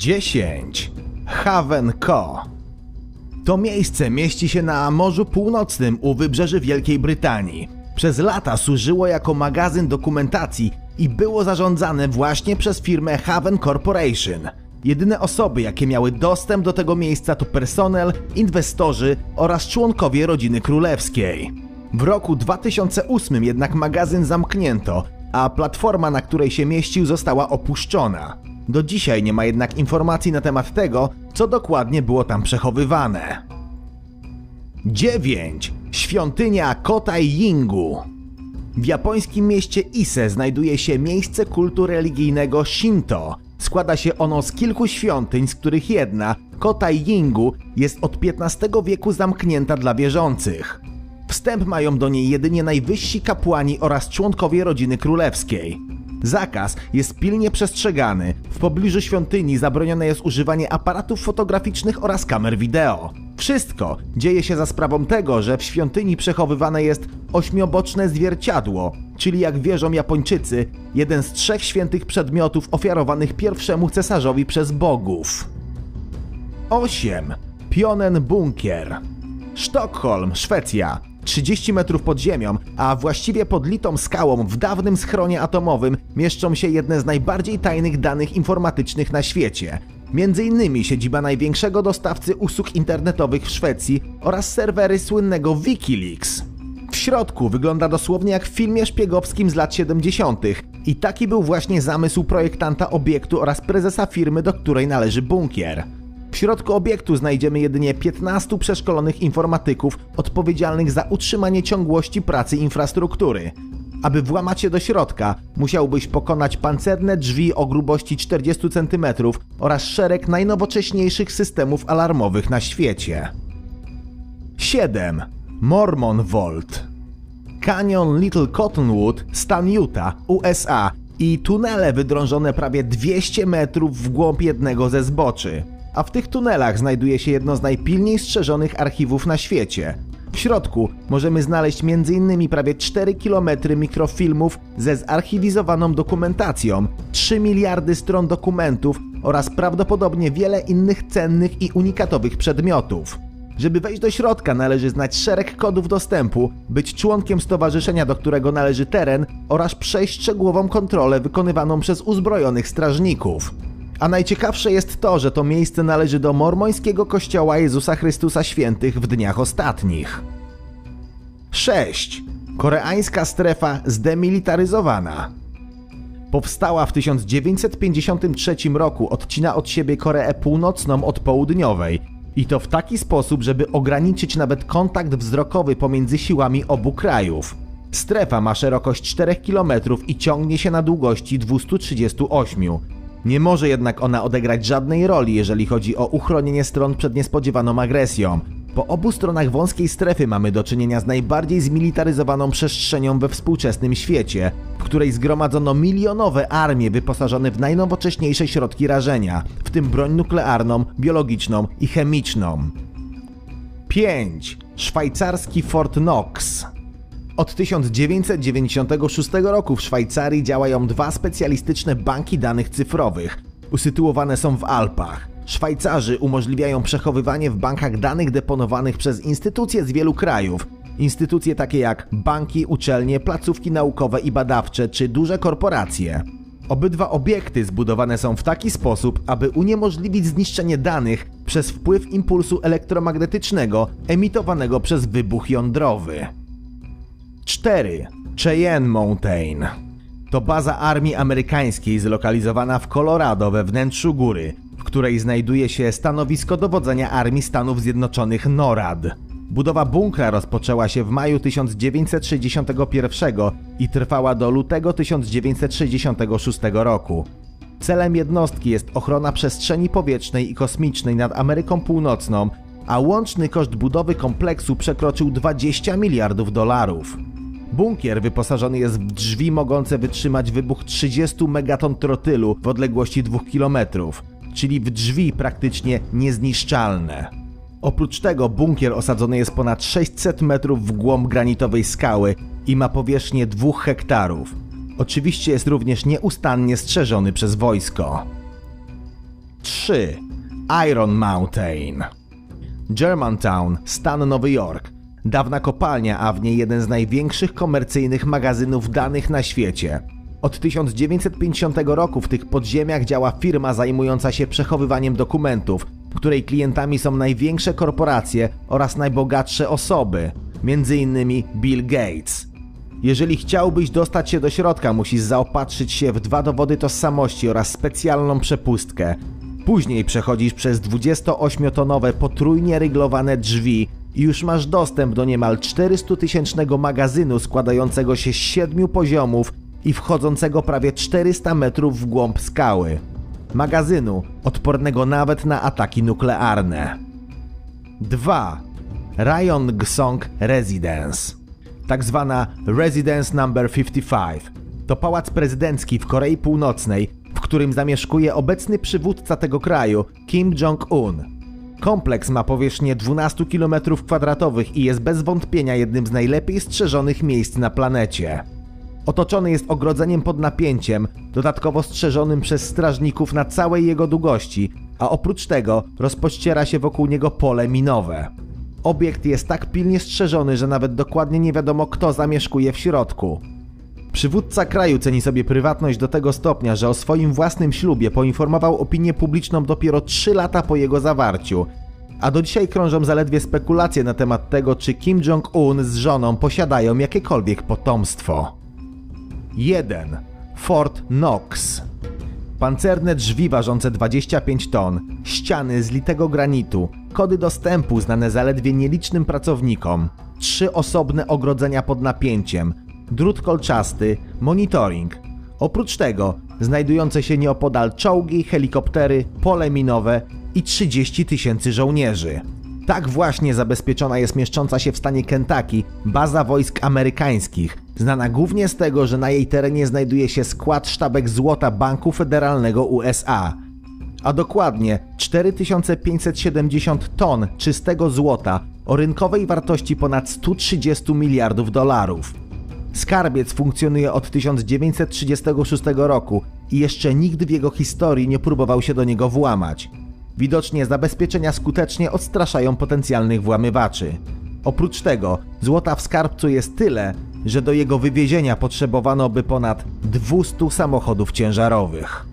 10. Haven Co. To miejsce mieści się na Morzu Północnym u wybrzeży Wielkiej Brytanii. Przez lata służyło jako magazyn dokumentacji i było zarządzane właśnie przez firmę Haven Corporation. Jedyne osoby, jakie miały dostęp do tego miejsca to personel, inwestorzy oraz członkowie rodziny królewskiej. W roku 2008 jednak magazyn zamknięto, a platforma, na której się mieścił, została opuszczona. Do dzisiaj nie ma jednak informacji na temat tego, co dokładnie było tam przechowywane. 9. Świątynia Kotai Yingu. W japońskim mieście Ise znajduje się miejsce kultu religijnego Shinto. Składa się ono z kilku świątyń, z których jedna, Kotai Yingu, jest od XV wieku zamknięta dla wierzących. Wstęp mają do niej jedynie najwyżsi kapłani oraz członkowie rodziny królewskiej. Zakaz jest pilnie przestrzegany. W pobliżu świątyni zabronione jest używanie aparatów fotograficznych oraz kamer wideo. Wszystko dzieje się za sprawą tego, że w świątyni przechowywane jest ośmioboczne zwierciadło, czyli jak wierzą Japończycy, jeden z trzech świętych przedmiotów ofiarowanych pierwszemu cesarzowi przez bogów. 8. Pionen Bunkier. Sztokholm, Szwecja. 30 metrów pod ziemią, a właściwie pod litą skałą w dawnym schronie atomowym mieszczą się jedne z najbardziej tajnych danych informatycznych na świecie. Między innymi siedziba największego dostawcy usług internetowych w Szwecji oraz serwery słynnego Wikileaks. W środku wygląda dosłownie jak w filmie szpiegowskim z lat 70. I taki był właśnie zamysł projektanta obiektu oraz prezesa firmy, do której należy bunkier. W środku obiektu znajdziemy jedynie 15 przeszkolonych informatyków odpowiedzialnych za utrzymanie ciągłości pracy infrastruktury. Aby włamać się do środka, musiałbyś pokonać pancerne drzwi o grubości 40 cm oraz szereg najnowocześniejszych systemów alarmowych na świecie. 7. Mormon Vault Canyon Little Cottonwood, stan Utah, USA i tunele wydrążone prawie 200 metrów w głąb jednego ze zboczy a w tych tunelach znajduje się jedno z najpilniej strzeżonych archiwów na świecie. W środku możemy znaleźć m.in. prawie 4 km mikrofilmów ze zarchiwizowaną dokumentacją, 3 miliardy stron dokumentów oraz prawdopodobnie wiele innych cennych i unikatowych przedmiotów. Żeby wejść do środka należy znać szereg kodów dostępu, być członkiem stowarzyszenia, do którego należy teren oraz przejść szczegółową kontrolę wykonywaną przez uzbrojonych strażników. A najciekawsze jest to, że to miejsce należy do mormońskiego kościoła Jezusa Chrystusa Świętych w dniach ostatnich. 6. Koreańska strefa zdemilitaryzowana. Powstała w 1953 roku, odcina od siebie Koreę Północną od Południowej i to w taki sposób, żeby ograniczyć nawet kontakt wzrokowy pomiędzy siłami obu krajów. Strefa ma szerokość 4 km i ciągnie się na długości 238 nie może jednak ona odegrać żadnej roli, jeżeli chodzi o uchronienie stron przed niespodziewaną agresją. Po obu stronach wąskiej strefy mamy do czynienia z najbardziej zmilitaryzowaną przestrzenią we współczesnym świecie, w której zgromadzono milionowe armie wyposażone w najnowocześniejsze środki rażenia, w tym broń nuklearną, biologiczną i chemiczną. 5. Szwajcarski Fort Knox od 1996 roku w Szwajcarii działają dwa specjalistyczne banki danych cyfrowych. Usytuowane są w Alpach. Szwajcarzy umożliwiają przechowywanie w bankach danych deponowanych przez instytucje z wielu krajów. Instytucje takie jak banki, uczelnie, placówki naukowe i badawcze czy duże korporacje. Obydwa obiekty zbudowane są w taki sposób, aby uniemożliwić zniszczenie danych przez wpływ impulsu elektromagnetycznego emitowanego przez wybuch jądrowy. 4. Cheyenne Mountain to baza armii amerykańskiej zlokalizowana w Colorado we wnętrzu góry, w której znajduje się stanowisko dowodzenia Armii Stanów Zjednoczonych NORAD. Budowa bunkra rozpoczęła się w maju 1961 i trwała do lutego 1966 roku. Celem jednostki jest ochrona przestrzeni powietrznej i kosmicznej nad Ameryką Północną, a łączny koszt budowy kompleksu przekroczył 20 miliardów dolarów. Bunkier wyposażony jest w drzwi mogące wytrzymać wybuch 30 megaton trotylu w odległości 2 km, czyli w drzwi praktycznie niezniszczalne. Oprócz tego bunkier osadzony jest ponad 600 metrów w głąb granitowej skały i ma powierzchnię 2 hektarów. Oczywiście jest również nieustannie strzeżony przez wojsko. 3. Iron Mountain Germantown, stan Nowy Jork. Dawna kopalnia, a w niej jeden z największych komercyjnych magazynów danych na świecie. Od 1950 roku w tych podziemiach działa firma zajmująca się przechowywaniem dokumentów, której klientami są największe korporacje oraz najbogatsze osoby, m.in. Bill Gates. Jeżeli chciałbyś dostać się do środka, musisz zaopatrzyć się w dwa dowody tożsamości oraz specjalną przepustkę. Później przechodzisz przez 28-tonowe potrójnie ryglowane drzwi już masz dostęp do niemal 400-tysięcznego magazynu składającego się z siedmiu poziomów i wchodzącego prawie 400 metrów w głąb skały. Magazynu odpornego nawet na ataki nuklearne. 2. Rayon Gsong Residence tak zwana Residence Number 55. To pałac prezydencki w Korei Północnej, w którym zamieszkuje obecny przywódca tego kraju, Kim Jong-un. Kompleks ma powierzchnię 12 km2 i jest bez wątpienia jednym z najlepiej strzeżonych miejsc na planecie. Otoczony jest ogrodzeniem pod napięciem, dodatkowo strzeżonym przez strażników na całej jego długości, a oprócz tego rozpościera się wokół niego pole minowe. Obiekt jest tak pilnie strzeżony, że nawet dokładnie nie wiadomo kto zamieszkuje w środku. Przywódca kraju ceni sobie prywatność do tego stopnia, że o swoim własnym ślubie poinformował opinię publiczną dopiero 3 lata po jego zawarciu. A do dzisiaj krążą zaledwie spekulacje na temat tego, czy Kim Jong-un z żoną posiadają jakiekolwiek potomstwo. 1. Fort Knox Pancerne drzwi ważące 25 ton, ściany z litego granitu, kody dostępu znane zaledwie nielicznym pracownikom, trzy osobne ogrodzenia pod napięciem, drut kolczasty, monitoring. Oprócz tego znajdujące się nieopodal czołgi, helikoptery, pole minowe i 30 tysięcy żołnierzy. Tak właśnie zabezpieczona jest mieszcząca się w stanie Kentucky baza wojsk amerykańskich, znana głównie z tego, że na jej terenie znajduje się skład sztabek złota Banku Federalnego USA, a dokładnie 4570 ton czystego złota o rynkowej wartości ponad 130 miliardów dolarów. Skarbiec funkcjonuje od 1936 roku i jeszcze nikt w jego historii nie próbował się do niego włamać. Widocznie zabezpieczenia skutecznie odstraszają potencjalnych włamywaczy. Oprócz tego, złota w skarbcu jest tyle, że do jego wywiezienia potrzebowano by ponad 200 samochodów ciężarowych.